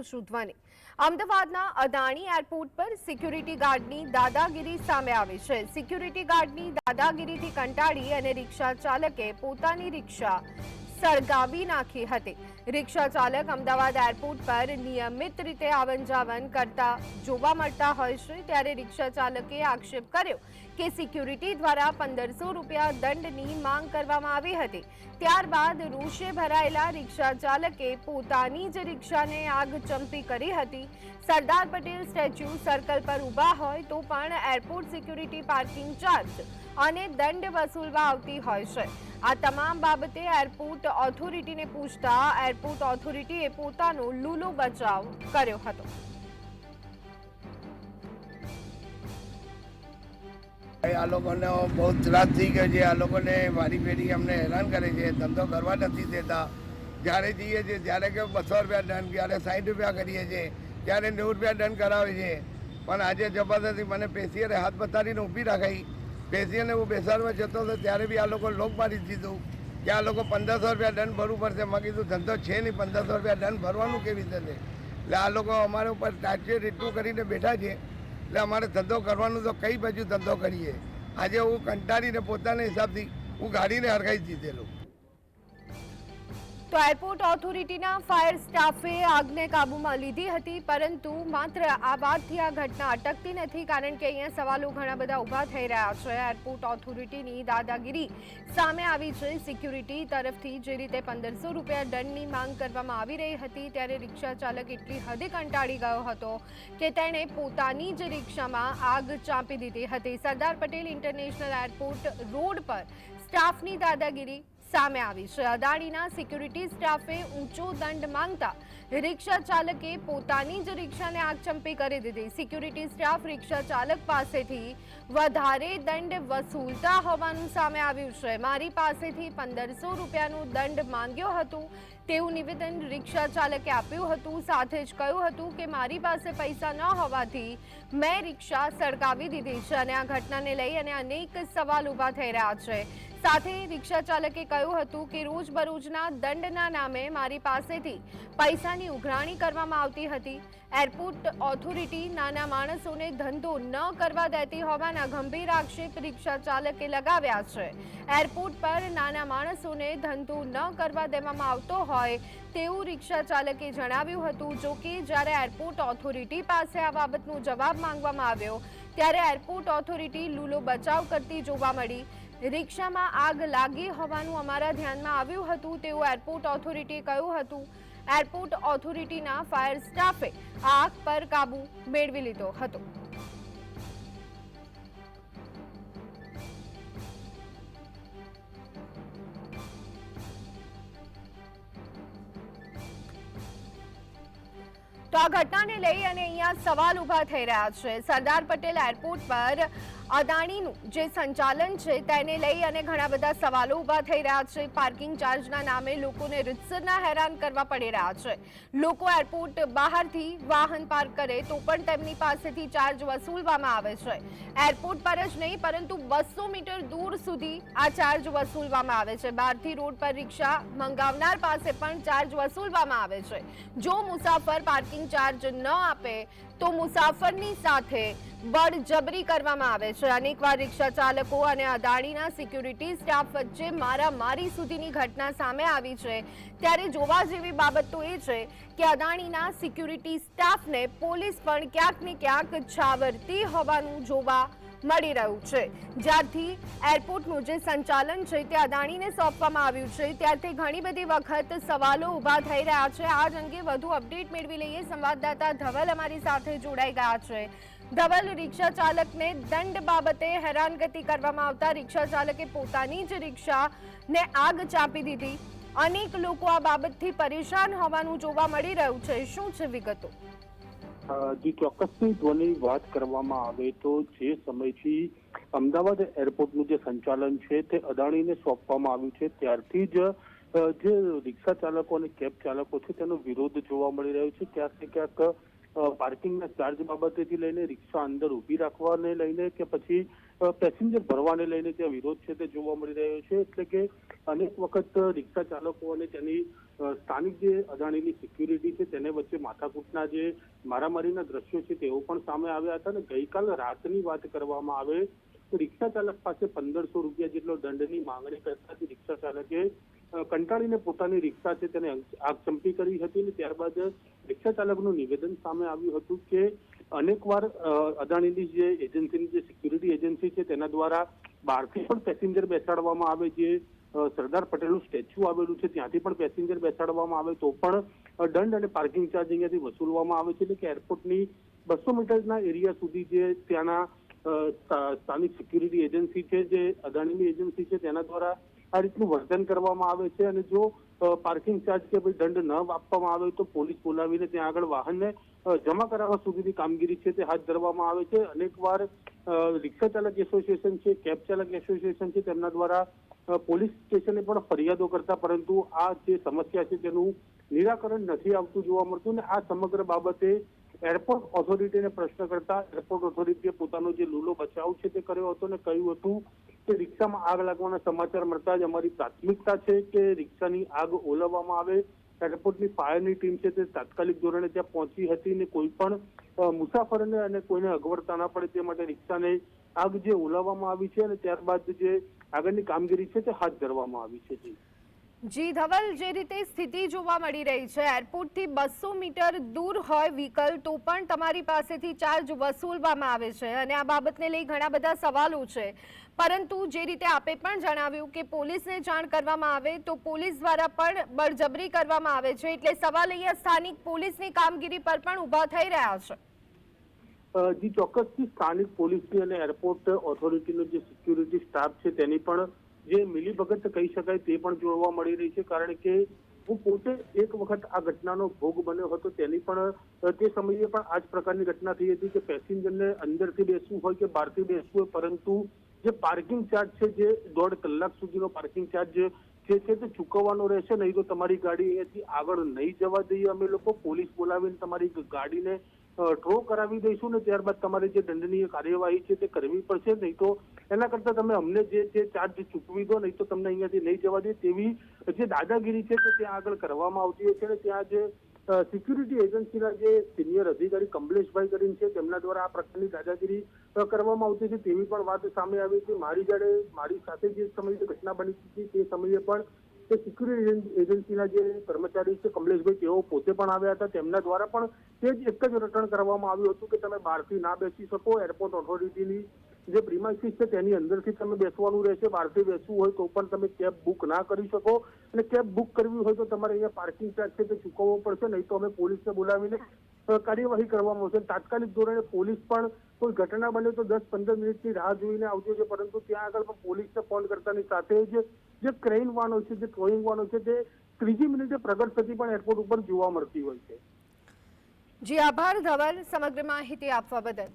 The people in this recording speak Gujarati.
ઊંચું ધ્વનિ. અમદાવાદના અદાણી એરપોર્ટ પર સિક્યુરિટી ગાર્ડની દાદાગીરી સામે આવી છે. સિક્યુરિટી ગાર્ડની દાદાગીરીથી કંટાળી અને રિક્ષા ચાલકે પોતાની રિક્ષા સળગાવી નાખી હતી. રિક્ષા ચાલક અમદાવાદ એરપોર્ટ પર નિયમિત રીતે આવન જાવન કરતા જોવા મળતા હોય છે, ત્યારે રિક્ષા ચાલકે આક્ષેપ કર્યો કે સિક્યુરિટી દ્વારા પંદરસો રૂપિયા દંડની માંગ કરવામાં આવી હતી. ત્યારબાદ રોષે ભરાયેલા રિક્ષા ચાલકે પોતાની જ રિક્ષાને આગ ચંપી કરી હતી. સરદાર પટેલ સ્ટેચ્યુ સર્કલ પર ઊભા હોય તો પણ એરપોર્ટ સિક્યુરિટી પાર્કિંગ ચાર્જ અને દંડ વસૂલવા આવતી હોય છે. આ તમામ બાબતે એરપોર્ટ ઓથોરિટીને પૂછતા એરપોર્ટ ઓથોરિટીએ પોતાનો લૂલો બચાવ કર્યો હતો. આ લોકોને બહુ ત્રાસ થઈ ગયો છે. આ લોકોને વારી ફેરી અમને હેરાન કરે છે. ધંધો કરવા નથી દેતા. જ્યારે જઈએ છીએ, જ્યારે કે બસો રૂપિયા દંડ જ્યારે સાઠ રૂપિયા કરીએ છીએ, ત્યારે નેવું રૂપિયા દંડ કરાવે છે. પણ આજે જબરદસ્તી મને પેશીએ હાથ બતાડીને ઊભી રાખાઈ. પેશિયરને હું બેસાડવા જતો હતો, ત્યારે બી આ લોકો લોક મારી દીધું કે આ લોકો પંદરસો રૂપિયા દંડ ભરવું પડશે. મેં કીધું, ધંધો છે નહીં, પંદરસો રૂપિયા દંડ ભરવાનું કેવી રીતે એટલે આ લોકો અમારા ઉપર ટાર્ચેટ એટલું કરીને બેઠા છે. એટલે અમારે ધંધો કરવાનું તો કઈ બાજુ ધંધો કરીએ? આજે હું કંટાળીને પોતાના હિસાબથી હું ગાડીને હરગાઈ દીધેલું. તો એરપોર્ટ ઓથોરિટીના ફાયર સ્ટાફે આગને કાબૂમાં લીધી હતી, પરંતુ માત્ર આ વાતથી આ ઘટના અટકતી નથી, કારણ કે અહીંયા સવાલો ઘણા બધા ઊભા થઈ રહ્યા છે. એરપોર્ટ ઓથોરિટીની દાદાગીરી સામે આવી છે. સિક્યુરિટી તરફથી જે રીતે પંદરસો રૂપિયા દંડની માંગ કરવામાં આવી રહી હતી, ત્યારે રિક્ષા ચાલક એટલી હદે કંટાળી ગયો હતો કે તેણે પોતાની જ રિક્ષામાં આગ ચાંપી દીધી હતી. Sardar Patel international airport road પર સ્ટાફની દાદાગીરી સામે આવી. છે અદાણીના સિક્યુરિટી સ્ટાફે ઊંચો દંડ માંગતા રિક્ષા ચાલકે પોતાની જ રિક્ષાને આગચંપી કરી દીધી. સિક્યુરિટી સ્ટાફ રિક્ષા ચાલક પાસેથી વધારે દંડ વસૂલતા હોવાનું સામે આવ્યું છે. મારી પાસેથી પંદરસો રૂપિયાનું દંડ માંગ્યો હતો. તેવું નિવેદન રિક્ષા ચાલકે આપ્યું હતું. સાથે જ કહ્યું હતું કે મારી પાસે પૈસા ન હોવાથી મેં રિક્ષા સળગાવી દીધી છે અને આ ઘટનાને લઈ અને અનેક સવાલ ઊભા થઈ રહ્યા છે. સાથે રિક્ષા ચાલકે કહ્યું હતું કે રોજબરોજના દંડના નામે મારી પાસેથી પૈસાની ઉઘરાણી કરવામાં આવતી હતી. એરપોર્ટ ઓથોરિટી નાના માણસોને ધંધો ન કરવા દેતી હોવાના ગંભીર આક્ષેપ રિક્ષા ચાલકે લગાવ્યા છે. એરપોર્ટ પર નાના માણસોને ધંધો ન કરવા દેવામાં આવતો હોય તેવું રિક્ષા ચાલકે જણાવ્યું હતું. જો કે જ્યારે એરપોર્ટ ઓથોરિટી પાસે આ બાબતનો જવાબ માંગવામાં આવ્યો, ત્યારે એરપોર્ટ ઓથોરિટી લૂલો બચાવ કરતી જોવા મળી. રિક્ષામાં આગ લાગી હોવાનું અમારા ધ્યાનમાં આવ્યું હતું, તેવું એરપોર્ટ ઓથોરિટીએ કહ્યું હતું. એરપોર્ટ ઓથોરિટીના ફાયર સ્ટાફે આગ પર કાબુ મેળવી લીધો હતો. તો આ ઘટનાને લઈ અને અહીંયા સવાલ ઊભા થઈ રહ્યા છે. સરદાર પટેલ એરપોર્ટ પર અદાણીનું જે સંચાલન છે તેને લઈ અને ઘણા બધા સવાલો ઊભા થઈ રહ્યા છે. પાર્કિંગ ચાર્જના નામે લોકોને રીતસરના હેરાન કરવા પડી રહ્યા છે. લોકો એરપોર્ટ બહારથી વાહન પાર્ક કરે તો પણ તેમની પાસેથી ચાર્જ વસૂલવામાં આવે છે. એરપોર્ટ પર જ નહીં, પરંતુ બસો મીટર દૂર સુધી આ ચાર્જ વસૂલવામાં આવે છે. બહારથી રોડ પર રિક્ષા મંગાવનાર પાસે પણ ચાર્જ વસૂલવામાં આવે છે. જો મુસાફર પાર્કિંગ ચાર્જ ન આપે તો મુસાફરની સાથે બળજબરી કરવામાં આવે છે. અનેકવાર રિક્ષા ચાલકો અને અદાણીના સિક્યુરિટી સ્ટાફ વચ્ચે મારામારી સુધીની ઘટના સામે આવી છે. ત્યારે જોવા જેવી બાબત તો એ છે કે અદાણીના સિક્યુરિટી સ્ટાફને પોલીસ પણ ક્યાંક ને ક્યાંક છાવરતી હોવાનું જોવા મળી રહ્યું છે. જ્યારથી એરપોર્ટનું જે સંચાલન છે તે અદાણીને સોંપવામાં આવ્યું છે. ત્યારથી ઘણી બધી વખત સવાલો ઊભા થઈ રહ્યા છે. આ જ અંગે વધુ અપડેટ મેળવી લઈએ. સંવાદદાતા ધવલ અમારી સાથે જોડાઈ ગયા છે. ધવલ, રિક્ષા ચાલકને દંડ બાબતે હેરાનગતિ કરવામાં આવતા રિક્ષા ચાલકે પોતાની જ રિક્ષાને આગ ચાપી દીધી. અનેક લોકો આ બાબતથી પરેશાન હોવાનું જોવા મળી રહ્યું છે. શું છે વિગતો? જી ચોક્કસની ધ્વનિની વાત કરવામાં આવે તો જે સમયથી અમદાવાદ એરપોર્ટનું જે સંચાલન છે તે અદાણીને સોંપવામાં આવ્યું છે, ત્યારથી જ જે રિક્ષા ચાલકો અને કેબ ચાલકો છે તેનો વિરોધ જોવા મળી રહ્યો છે. ક્યાંક ને ક્યાંક પાર્કિંગના ચાર્જ બાબતેથી લઈને રિક્ષા અંદર ઊભી રાખવાને લઈને કે પછી પેસેન્જર ભરવાને લઈને ત્યાં વિરોધ છે તે જોવા મળી રહ્યો છે. એટલે કે અનેક વખત રિક્ષા ચાલકો અને તેની સ્થાનિક જે અદાણીની સિક્યુરિટી છે તેને વચ્ચે માથાકૂટના જે મારામારીના દ્રશ્યો છે તેઓ પણ સામે આવ્યા હતા અને ગઈકાલ રાતની વાત કરવામાં આવે તો રિક્ષા ચાલક પાસે પંદરસો રૂપિયા જેટલો દંડની માંગણી કરતા રિક્ષા ચાલકે કંટાળીને પોતાની રિક્ષા છે તેને આગચંપી કરી હતી અને ત્યારબાદ રિક્ષા ચાલકનું નિવેદન સામે આવ્યું હતું કે અનેકવાર અદાણીની જે એજન્સીની જે સિક્યુરિટી એજન્સી છે તેના દ્વારા બહારથી પણ પેસેન્જર બેસાડવામાં આવે અ, સરદાર પટેલનું સ્ટેચ્યુ આવેલું છે. ત્યાંથી પણ પેસેન્જર બેસાડવામાં આવે તો પણ દંડ અને પાર્કિંગ ચાર્જ અહીંયાથી વસૂલવામાં આવે છે. એટલે કે એરપોર્ટની બસો મીટરના એરિયા સુધી જે ત્યાંના સ્થાનિક સિક્યુરિટી એજન્સી છે, જે અદાણીની એજન્સી છે, તેના દ્વારા આ રીતનું વર્તન કરવામાં આવે છે. અને જો પાર્કિંગ ચાર્જ કે ભાઈ દંડ ન આપવામાં આવે તો પોલીસ બોલાવીને ત્યાં આગળ વાહનને જમા કરાવવા સુધીની કામગીરી છે તે હાથ ધરવામાં આવે છે. અનેકવાર રિક્ષા ચાલક એસોસિએશન છે, કેબ ચાલક એસોસિએશન છે, તેમના દ્વારા પોલીસ સ્ટેશને પણ ફરિયાદો કરતા, પરંતુ આ જે સમસ્યા છે તેનું નિરાકરણ નથી આવતું જોવા મળતું ને આ સમગ્ર બાબતે એરપોર્ટ ઓથોરિટીને પ્રશ્ન કરતા, એરપોર્ટ ઓથોરિટીએ પોતાનો જે લૂલો બચાવ છે તે કર્યો હતો ને કહ્યું હતું કે રિક્ષામાં આગ લાગવાના સમાચાર મળતા જ અમારી પ્રાથમિકતા છે કે રિક્ષાની આગ ઓલવવામાં આવે. એરપોર્ટની ફાયરની ટીમ છે તે તાત્કાલિક ધોરણે ત્યાં પહોંચી હતી ને કોઈ પણ મુસાફરને અને કોઈને અગવડતા ના પડે તે માટે રિક્ષાને આગ જે ઓલવવામાં આવી છે અને ત્યારબાદ જે આગળની કામગીરી છે તે હાથ ધરવામાં આવી છે જી. ધવલ જે રીતે સ્થિતિ જોવા મળી રહી છે, એરપોર્ટથી બસો મીટર દૂર હોય વ્હીકલ, તો પણ તમારી પાસેથી ચાર્જ વસૂલવામાં આવે છે અને આ બાબતને લઈ ઘણા બધા સવાલો છે. પરંતુ જે રીતે આપે પણ જણાવ્યું કે પોલીસને જાણ કરવામાં આવે, તો પોલીસ દ્વારા પણ બળજબરી કરવામાં આવે છે, એટલે સવાલ અહીંયા સ્થાનિક પોલીસની કામગીરી પર પણ ઊભા થઈ રહ્યા છે. જી, ચોક્કસથી સ્થાનિક પોલીસની અને એરપોર્ટ ઓથોરિટીનો જે સિક્યુરિટી સ્ટાફ છે તેની પણ જે મિલીભગત કહી શકાય તે પણ જોવા મળી રહી છે. કારણ કે હું પોતે એક વખત આ ઘટનાનો ભોગ બન્યો હતો તેની પણ તે સમયે પણ આ જ પ્રકારની ઘટના થઈ હતી કે પેસેન્જરને અંદરથી બેસવું હોય કે બહારથી બેસવું હોય, પરંતુ જે પાર્કિંગ ચાર્જ છે, જે દોઢ કલાક સુધીનો પાર્કિંગ ચાર્જ છે તે ચૂકવવાનો રહેશે, નહીં તો તમારી ગાડી અહીંયાથી આગળ નહીં જવા દઈએ. અમે લોકો પોલીસ બોલાવીને તમારી ગાડીને ડ્રો કરાવી દઈશું ને ત્યારબાદ તમારે જે દંડનીય કાર્યવાહી છે તે કરવી પડશે, નહીં તો એના કરતા તમે અમને જે જે ચાર્જ ચૂકવી દો, નહીં તો તમને અહીંયાથી નહીં જવા દે તેવી જે દાદાગીરી છે તે ત્યાં આગળ કરવામાં આવતી હોય છે અને ત્યાં જે સિક્યુરિટી એજન્સીના જે સિનિયર અધિકારી કમલેશભાઈ કરીને છે, તેમના દ્વારા આ પ્રકારની દાદાગીરી કરવામાં આવતી હતી તેવી પણ વાત સામે આવી છે. મારી જાડે મારી સાથે જે સમયે ઘટના બની હતી તે સમયે પણ તે સિક્યુરિટી એજન્સીના જે કર્મચારી છે, કમલેશભાઈ, તેઓ પોતે પણ આવ્યા હતા. તેમના દ્વારા પણ તે જ એક જ રટણ કરવામાં આવ્યું હતું કે તમે બહારથી ના બેસી શકો. એરપોર્ટ ઓથોરિટીની જે પ્રિમાઇસીસ છે, તેની અંદરથી તમે બેસવાનું રહેશે. બહારથી બેસવું હોય તો પણ તમે કેબ બુક ના કરી શકો. અને કેબ બુક કરવી હોય તો તમારે અહીંયા પાર્કિંગ ચાર્જ છે તે ચૂકવવો પડશે. નહીં તો અમે પોલીસને બોલાવીને કાર્યવાહી કરવામાં આવશે. તાત્કાલિક ધોરણે પોલીસ પણ કોઈ ઘટના બને તો દસ પંદર મિનિટની રાહ જોઈને આવતી હોય છે પરંતુ ત્યાં આગળ પણ પોલીસને ફોન કરતાની સાથે જ જે ક્રેઇન વાનો છે, જે ટોઈંગ વાનો છે તે ત્રીજી મિનિટે પ્રગટ થતી પણ એરપોર્ટ ઉપર જોવા મળતી હોય છે. જી, આભાર. ધવલ સમગ્ર માહિતી આપવા બદલ.